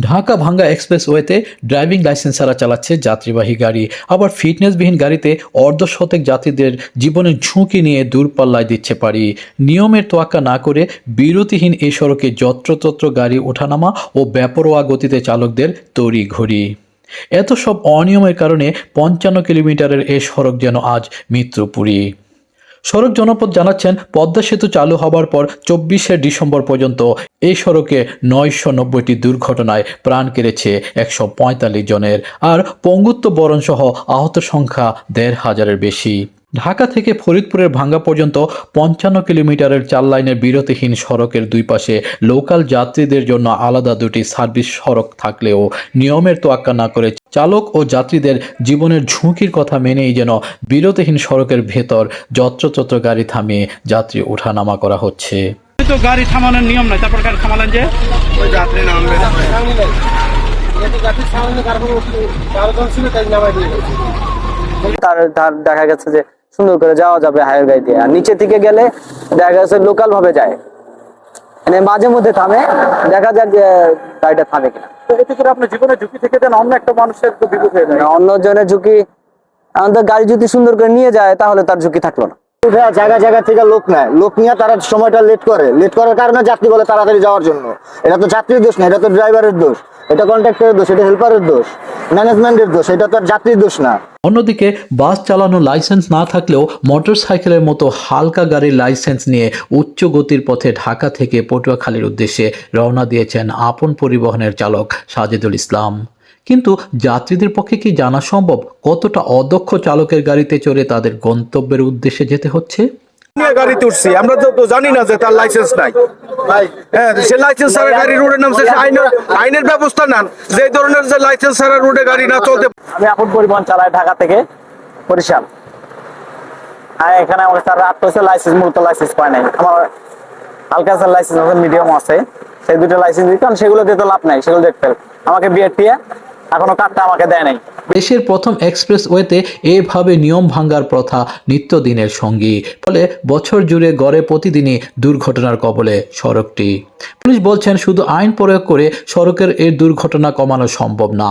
ঢাকা ভাঙ্গা এক্সপ্রেসওয়েতে driving licence ছাড়া চালাচ্ছে যাত্রীবাহী গাড়ি। আবার ফিটনেসবিহীন গাড়িতে অর্ধশতক যাত্রীদের জীবনের ঝুঁকি নিয়ে দূরপাল্লায় দিচ্ছে পারি নিয়মের তোয়াক্কা না করে বিরতিহীন এই সড়কে যত্রতত্র গাড়ি ওঠানামা ও ব্যাপরোয়া গতিতে চালকদের তড়ি ঘড়ি এত সব অনিয়মের কারণে পঞ্চান্ন কিলোমিটারের এ সড়ক যেন আজ মৃত্যুপুরী সড়ক জনপদ জানাচ্ছেন পদ্মা সেতু চালু হবার পর চব্বিশে ডিসেম্বর পর্যন্ত। এই সড়কে নয়শো নব্বইটি দুর্ঘটনায় প্রাণ কেড়েছে একশো পঁয়তাল্লিশ জনের। আর পঙ্গুত্ব বরণ সহ আহত সংখ্যা দেড় হাজারের বেশি। ঢাকা থেকে ফরিদপুরের ভাঙ্গা পর্যন্ত পঞ্চান্ন কিলোমিটারের চার লাইনের বিরতিহীন সড়কের দুই পাশে লোকাল যাত্রীদের জন্য আলাদা দুটি সার্ভিস সড়ক থাকলেও নিয়মের তোয়াক্কা না করে চালক ও যাত্রীদের জীবনের ঝুঁকির কথা মেনেই যেন বিরতিহীন সড়কের ভেতর যত্রতত্র গাড়ি থামিয়ে যাত্রী ওঠানামা করা হচ্ছে। তো গাড়ি থামানোর নিয়ম নাই তারপর গাড়ি থামালেন যে? ওই যাত্রী নামবে। তার তার দেখা গেছে যে সুন্দর করে যাওয়া যাবে হায়ার গাড়ি দিয়ে আর নিচে থেকে গেলে দেখা গেছে লোকাল ভাবে যায়। মানে মাঝে মধ্যে থামে দেখা যাক যে গাড়িটা থামে কিনা। তো এতে করে আপনার জীবনের ঝুঁকি থেকে দেন অন্য একটা মানুষের তো বিপদ হয়ে যায়। অন্য জনের ঝুঁকি আমাদের গাড়ি যদি সুন্দর করে নিয়ে যায় তাহলে তার ঝুঁকি থাকল না। জায়গা জায়গা থেকে লোক নেয়। লোক নিয়ে তারা সময়টা লেট করে। লেট করার কারণে যাত্রী বলে তাড়াতাড়ি যাওয়ার জন্য। এটা তো যাত্রীর দোষ না এটা তো ড্রাইভারের দোষ। এটা কন্ট্রাক্টরের দোষ এটা হেল্পারের দোষ ম্যানেজমেন্টের দোষ এটা তো আর যাত্রীর দোষ না। অন্যদিকে বাস চালানোর লাইসেন্স না থাকলেও মোটরসাইকেলের মতো হালকা গাড়ির লাইসেন্স নিয়ে উচ্চ গতির পথে ঢাকা থেকে পটুয়াখালীর উদ্দেশ্যে রওনা দিয়েছেন আপন পরিবহনের চালক সাজেদুল ইসলাম। কিন্তু যাত্রীদের পক্ষে কি জানা সম্ভব কতটা অদক্ষ চালকের গাড়িতে চড়ে তাদের গন্তব্যের উদ্দেশ্যে যেতে হচ্ছে? নিয়ে গাড়িতে উঠছি আমরা তো জানি না যে তার লাইসেন্স নাই। সে লাইসেন্স ছাড়া গাড়ি রোডে নামছে আইনের আইনের ব্যবস্থা নেন। যে ধরনের যে লাইসেন্স ছাড়া রোডে গাড়ি না চলতে আমি আপন পরিবহন চালাই ঢাকা থেকে বরিশাল। হ্যাঁ এখানে আমাকে স্যার লাইসেন্স মূলত লাইসেন্স পায় নাই। আমার হালকা স্যার লাইসেন্স আছে মিডিয়াম আছে। সেই দুটো লাইসেন্স দিই কারণ সেগুলো দিয়ে তো লাভ নাই সেগুলো দেখতে। আমাকে বিআরটিএ এখনও কার্ডটা আমাকে দেয় নাই। দেশের প্রথম এক্সপ্রেসওয়েতে এভাবে নিয়ম ভাঙ্গার প্রথা নিত্যদিনের সঙ্গী। ফলে বছর জুড়ে গড়ে প্রতিদিনই দুর্ঘটনার কবলে সড়কটি। পুলিশ বলছেন শুধু আইন প্রয়োগ করে সড়কের এই দুর্ঘটনা কমানো সম্ভব না।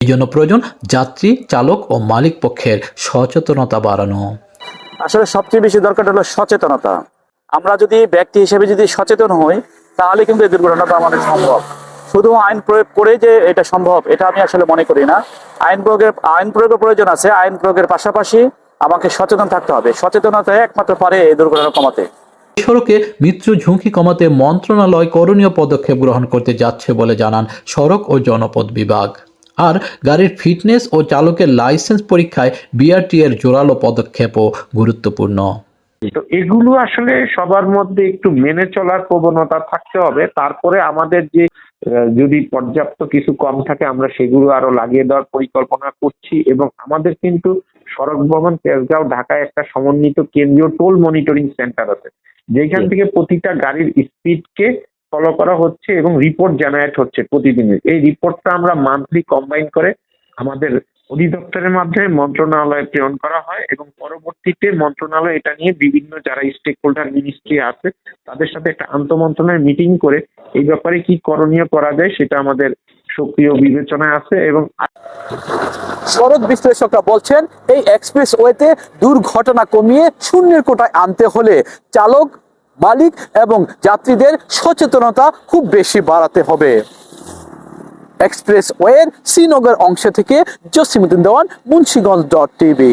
এই জন্য প্রয়োজন যাত্রী চালক ও মালিক পক্ষের সচেতনতা বাড়ানো। আসলে সবচেয়ে বেশি দরকার হলো সচেতনতা। আমরা যদি ব্যক্তি হিসেবে যদি সচেতন হই তাহলে কিন্তু এই দুর্ঘটনাটা আমাদের সম্ভব। শুধু আইন প্রয়োগ করে যে এটা সম্ভব এটা আমি আসলে মনে করি না। আইন প্রয়োগের আইন প্রয়োগের প্রয়োজন আছে আইন প্রয়োগের পাশাপাশি আমাকে সচেতন থাকতে হবে। সচেতনতা একমাত্র পারে এই দুর্ঘটনা কমাতে। সড়কে মৃত্যু ঝুঁকি কমাতে মন্ত্রণালয় করণীয় পদক্ষেপ গ্রহণ করতে যাচ্ছে বলে জানান সড়ক ও জনপদ বিভাগ। আর গাড়ির ফিটনেস ও চালকের লাইসেন্স পরীক্ষায় বিআরটি এর জোরালো পদক্ষেপও গুরুত্বপূর্ণ। তো এগুলো আসলে সবার মধ্যে একটু মেনে চলার প্রবণতা থাকতে হবে। তারপরে আমাদের যে যদি পর্যাপ্ত কিছু কম থাকে আমরা সেগুলো আরও লাগিয়ে দেওয়ার পরিকল্পনা করছি এবং আমাদের কিন্তু সড়ক ভবন তেজগাঁও ঢাকায় একটা সমন্বিত কেন্দ্রীয় টোল মনিটরিং সেন্টার আছে। যেখান থেকে প্রতিটা গাড়ির স্পিডকে ফলো করা হচ্ছে এবং রিপোর্ট জেনারেট হচ্ছে প্রতিদিনের। এই রিপোর্টটা আমরা মান্থলি কম্বাইন করে আমাদের অধিদপ্তরের মাধ্যমে মন্ত্রণালয়ে প্রেরণ করা হয় এবং পরবর্তীতে মন্ত্রণালয় এটা নিয়ে বিভিন্ন যারা স্টেক হোল্ডার মিনিস্ট্রি আছে, তাদের সাথে একটা আন্তমন্ত্রণালয় মিটিং করে এই ব্যাপারে কি করণীয় করা যায় সেটা আমাদের সক্রিয় বিবেচনায় আছে এবং সড়ক বিশ্লেষকরা বলছেন, এই এক্সপ্রেস ওয়েতে দুর্ঘটনা কমিয়ে শূন্যের কোটায় আনতে হলে চালক, মালিক এবং যাত্রীদের সচেতনতা খুব বেশি বাড়াতে হবে। এক্সপ্রেস ওয়ের শ্রীনগর অংশ থেকে জসিমুদ্দিন দেওয়ান মুন্সীগঞ্জ ডট টিভি